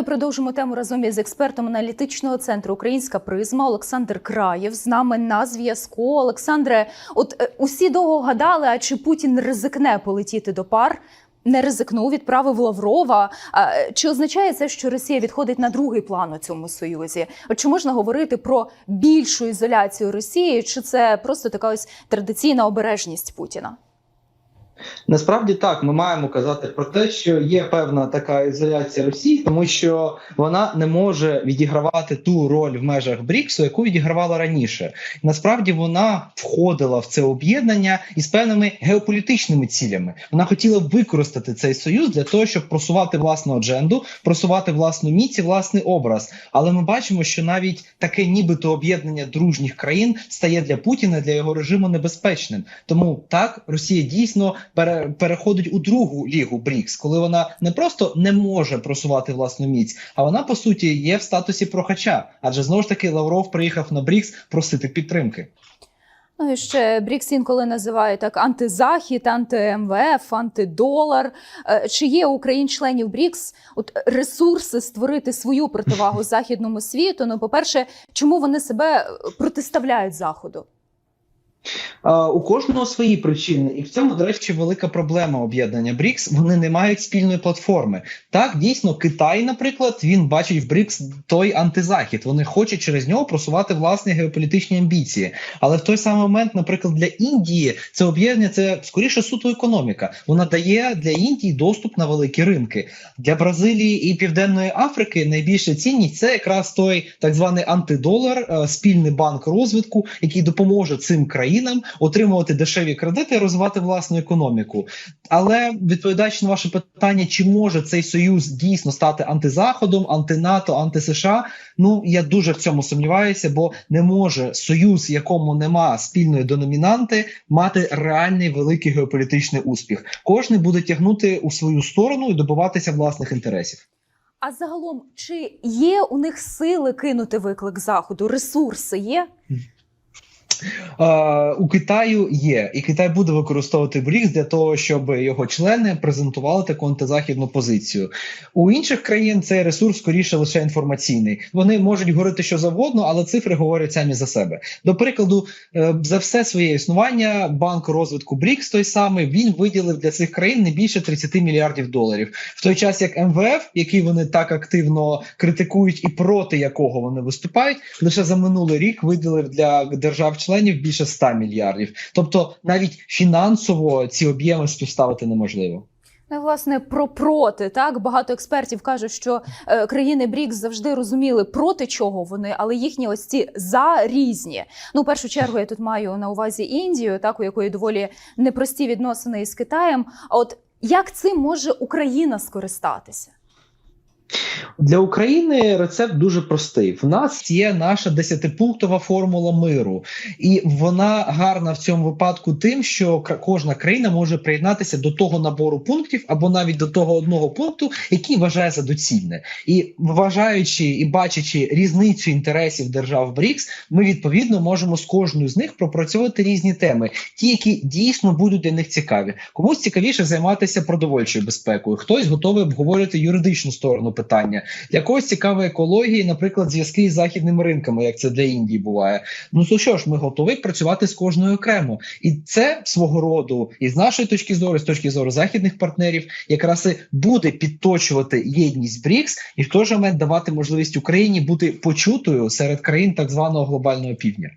Ну продовжимо тему разом із експертом аналітичного центру Українська призма Олександр Краєв з нами на зв'язку. Олександре, от е, усі довго гадали, а чи Путін ризикне полетіти до пар? Не ризикнув, відправив Лаврова. Е, Чи означає це, що Росія відходить на другий план у цьому союзі? Чи можна говорити про більшу ізоляцію Росії? Чи це просто така ось традиційна обережність Путіна? Насправді так, ми маємо казати про те, що є певна така ізоляція Росії, тому що вона не може відігравати ту роль в межах БРІКСу, яку відігравала раніше. Насправді вона входила в це об'єднання із певними геополітичними цілями. Вона хотіла використати цей союз для того, щоб просувати власну адженду, просувати власну міць і власний образ. Але ми бачимо, що навіть таке, нібито об'єднання дружніх країн, стає для Путіна для його режиму небезпечним. Тому так Росія дійсно пере, переходить у другу лігу БРІКС, коли вона не просто не може просувати власну міць, а вона по суті є в статусі прохача. Адже знову ж таки Лавров приїхав на БРІКС просити підтримки. Ну і ще Брікс інколи називає так антизахід, анти-МВФ, антидолар. Е, Чи є у країн-членів Брікс от ресурси створити свою противагу західному світу? Ну, по-перше, чому вони себе протиставляють заходу? У кожного свої причини, і в цьому, до речі, велика проблема об'єднання БРІКС. Вони не мають спільної платформи. Так, дійсно, Китай, наприклад, він бачить в БРІКС той антизахід. Вони хочуть через нього просувати власні геополітичні амбіції. Але в той самий момент, наприклад, для Індії це об'єднання це скоріше суто економіка. Вона дає для Індії доступ на великі ринки. Для Бразилії і Південної Африки найбільша цінність це якраз той так званий антидолар, е, спільний банк розвитку, який допоможе цим країнам отримувати дешеві кредити і розвивати власну економіку. Але відповідаючи на ваше питання, чи може цей союз дійсно стати антизаходом, антинато, анти-США? Ну я дуже в цьому сумніваюся, бо не може союз, якому нема спільної деномінанти, мати реальний великий геополітичний успіх. Кожний буде тягнути у свою сторону і добиватися власних інтересів. А загалом, чи є у них сили кинути виклик заходу? Ресурси є? У Китаю є, і Китай буде використовувати БРІКС для того, щоб його члени презентували таку антизахідну позицію. У інших країн цей ресурс скоріше лише інформаційний. Вони можуть говорити що завгодно, але цифри говорять самі за себе. До прикладу, е, за все своє існування банк розвитку БРІКС той самий він виділив для цих країн не більше 30 мільярдів доларів. В той час як МВФ, який вони так активно критикують і проти якого вони виступають, лише за минулий рік виділив для держав-членів більше 100 мільярдів. Тобто навіть фінансово ці об'єми співставити неможливо. Ну, власне, про проти так багато експертів кажуть, що е, країни БРІКС завжди розуміли проти чого вони, але їхні ось ці за різні. Ну, в першу чергу я тут маю на увазі Індію, так у якої доволі непрості відносини із Китаєм. А от як цим може Україна скористатися? Для України рецепт дуже простий. В нас є наша десятипунктова формула миру, і вона гарна в цьому випадку тим, що кожна країна може приєднатися до того набору пунктів або навіть до того одного пункту, який вважає за доцільне. І вважаючи і бачачи різницю інтересів держав БРІКС, ми відповідно можемо з кожною з них пропрацьовувати різні теми, ті, які дійсно будуть для них цікаві. Комусь цікавіше займатися продовольчою безпекою, хтось готовий обговорювати юридичну сторону питання. Для когось цікава екологія, наприклад, зв'язки із західними ринками, як це для Індії буває. Ну то що ж, ми готові працювати з кожною окремо, і це свого роду, і з нашої точки зору, з точки зору західних партнерів, якраз і буде підточувати єдність БРІКС і в той же момент давати можливість Україні бути почутою серед країн так званого глобального півдня.